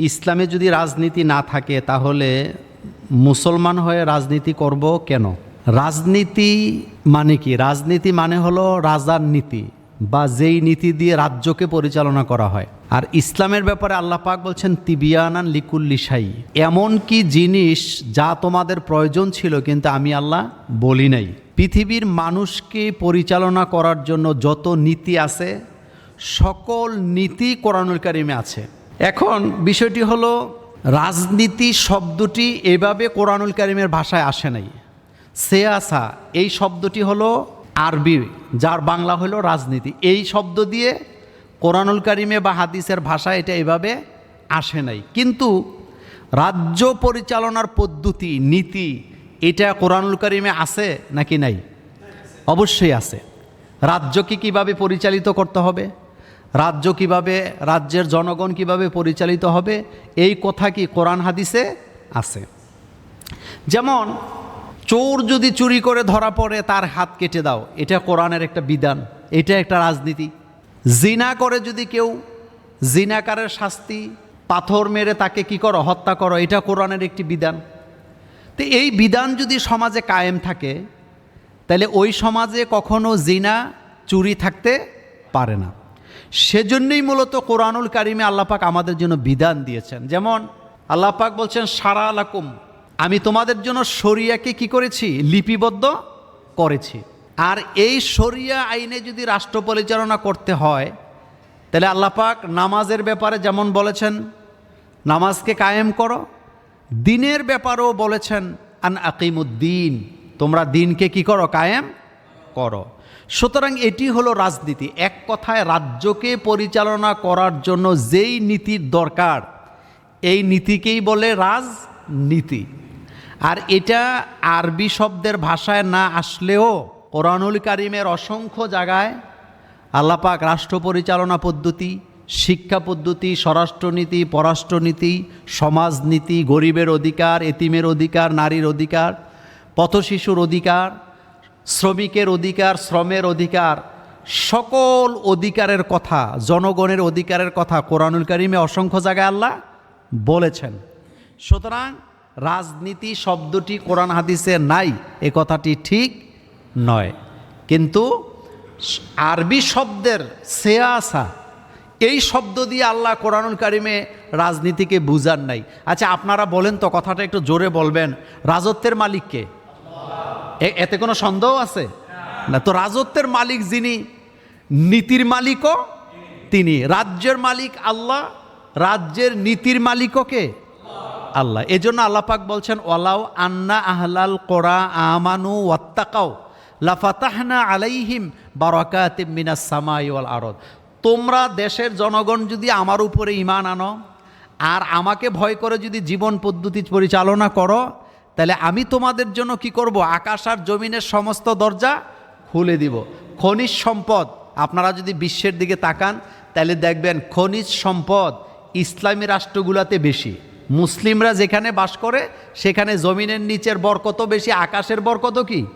ইসলামে যদি রাজনীতি না থাকে, তাহলে মুসলমান হয়ে রাজনীতি করব কেন? রাজনীতি মানে কি? রাজনীতি মানে হলো রাজার নীতি বা যেই নীতি দিয়ে রাজ্যকে পরিচালনা করা হয়। আর ইসলামের ব্যাপারে আল্লাহ পাক বলছেন, তিবিয়ানান লিকুল্লি সাই এমন কি জিনিস যা তোমাদের প্রয়োজন ছিল কিন্তু আমি আল্লাহ বলি নাই। পৃথিবীর মানুষকে পরিচালনা করার জন্য যত নীতি আছে, সকল নীতি কোরআনুল কারিমে আছে। এখন বিষয়টি হলো, রাজনীতি শব্দটি এভাবে কোরআনুল কারিমের ভাষায় আসে নাই। সেয়াসা এই শব্দটি হলো আরবি, যার বাংলা হলো রাজনীতি। এই শব্দ দিয়ে কোরআনুল কারিমে বা হাদিসের ভাষা এটা এভাবে আসে নাই। কিন্তু রাজ্য পরিচালনার পদ্ধতি, নীতি, এটা কোরআনুল কারিমে আছে নাকি নাই? অবশ্যই আছে। রাজ্যকে কীভাবে পরিচালিত করতে হবে? রাজ্য কীভাবে, রাজ্যের জনগণ কীভাবে পরিচালিত হবে, এই কথা কি কোরআন হাদিসে আছে? যেমন, চোর যদি চুরি করে ধরা পড়ে, তার হাত কেটে দাও। এটা কোরআনের একটা বিধান, এটা একটা রাজনীতি। জিনা করে যদি কেউ জিনাকারের শাস্তি, পাথর মেরে তাকে কি করো, হত্যা করো, এটা কোরআনের একটি বিধান। তো এই বিধান যদি সমাজে কায়েম থাকে, তাহলে ওই সমাজে কখনো জিনা, চুরি থাকতে পারে না। সেজন্যই মূলত কোরআনুল কারিমে আল্লাপাক আমাদের জন্য বিধান দিয়েছেন। যেমন আল্লাপাক বলছেন, সারা আলাকুম আমি তোমাদের জন্য শরিয়াকে কি করেছি? লিপিবদ্ধ করেছি। আর এই শরিয়া আইনে যদি রাষ্ট্র পরিচালনা করতে হয়, তাহলে আল্লাপাক নামাজের ব্যাপারে যেমন বলেছেন, নামাজকে কায়েম করো। দিনের ব্যাপারেও বলেছেন, আন আকিমুদ্দিন তোমরা দিনকে কি করো? কায়েম করো। সুতরাং এটি হলো রাজনীতি। এক কথায় রাজ্যকে পরিচালনা করার জন্য যেই নীতির দরকার, এই নীতিকেই বলে রাজনীতি। আর এটা আরবি শব্দের ভাষায় না আসলেও কোরআনুল কারিমের অসংখ্য জায়গায় আল্লাপাক রাষ্ট্র পরিচালনা পদ্ধতি, শিক্ষা পদ্ধতি, স্বরাষ্ট্রনীতি, পররাষ্ট্রনীতি, সমাজনীতি, গরিবের অধিকার, এতিমের অধিকার, নারীর অধিকার, পথশিশুর অধিকার শ্রমিকের অধিকার, শ্রমের অধিকার, সকল অধিকারের কথা, জনগণের অধিকারের কথা কোরআনুল কারিমে অসংখ্য জায়গায় আল্লাহ বলেছেন। সুতরাং রাজনীতি শব্দটি কোরআন হাদিসে নাই, এ কথাটি ঠিক নয়। কিন্তু আরবি শব্দের সেয়াসা, এই শব্দ দিয়ে আল্লাহ কোরআনুল কারিমে রাজনীতিকে বুঝার নাই। আচ্ছা আপনারা বলেন তো কথাটা একটু জোরে বলবেন। রাজত্বের মালিককে এতে কোনো সন্দেহ আছে? না, তো রাজত্বের মালিক যিনি, নীতির মালিকও তিনি। রাজ্যের মালিক আল্লাহ, রাজ্যের নীতির মালিকও কে? আল্লাহ। এজন্য আল্লাহ পাক বলছেন, ওয়ালাউ আন্না আহলাল কোরা আমানু ওয়াত্তাকাও লাফাতাহনা আলাইহিম বারাকাতিম মিনাস সামাই ওয়াল আরদ। তোমরা দেশের জনগণ যদি আমার উপরে ইমান আনো, আর আমাকে ভয় করে যদি জীবন পদ্ধতি পরিচালনা করো তাহলে আমি তোমাদের জন্য কি করব? আকাশ আর জমিনের সমস্ত দরজা খুলে দিব। খনিজ সম্পদ, আপনারা যদি বিশ্বের দিকে তাকান, তাহলে দেখবেন খনিজ সম্পদ ইসলামী রাষ্ট্রগুলোতে বেশি। মুসলিমরা যেখানে বাস করে, সেখানে জমিনের নিচের বরকত বেশি, আকাশের বরকত কি?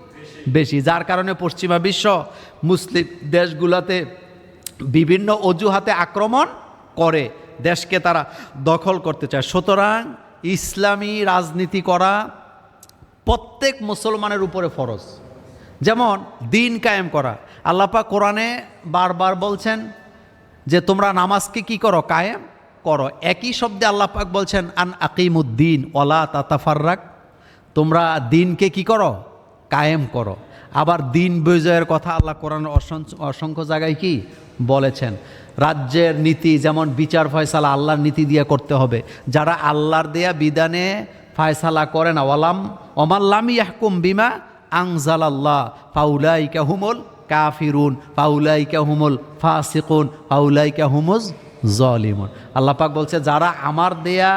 বেশি। যার কারণে পশ্চিমা বিশ্ব মুসলিম দেশগুলোতে বিভিন্ন অজুহাতে আক্রমণ করে, দেশকে তারা দখল করতে চায়। সুতরাং ইসলামী রাজনীতি করা প্রত্যেক মুসলমানের উপরে ফরজ। যেমন, দিন কায়েম করা। আল্লাপা কোরআনে বারবার বলছেন যে, তোমরা নামাজকে কি করো? কায়েম করো। একই শব্দে আল্লাপাক বলছেন, আন আকিমুদ্দিন ওলা তাতাফার্রাক। তোমরা দিনকে কি করো? কায়েম করো। আবার দিন বিজয়ের কথা আল্লাহ কোরআন অসংখ্য জায়গায় কি বলেছেন? রাজ্যের নীতি, যেমন বিচার ফয়সালা আল্লাহর নীতি দিয়ে করতে হবে। যারা আল্লাহর দেয়া বিধানে ফায়সালা করে না, ওয়ালাম অমাল্লাম ইয়াহকুম বিমা আংজাল আল্লাহ ফাউলাইকা হুমুল কাফিরুন, ফাউলাইকা হুমুল ফাসিকুন, ফাউলাইকা হুমুজ জলিমুন। আল্লাহ পাক বলছে, যারা আমার দেয়া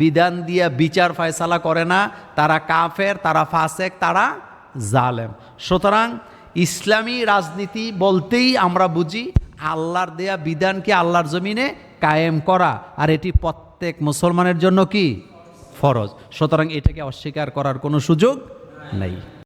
বিধান দিয়া বিচার ফয়সালা করে না, তারা কাফের, তারা ফাসেক, তারা জালেম। সুতরাং ইসলামী রাজনীতি বলতেই আমরা বুঝি, আল্লাহর দেয়া বিধানকে আল্লাহর জমিনে কায়েম করা, আর এটি প্রত্যেক মুসলমানের জন্য কি? ফরজ। সুতরাং এটাকে অস্বীকার করার কোনো সুযোগ নেই।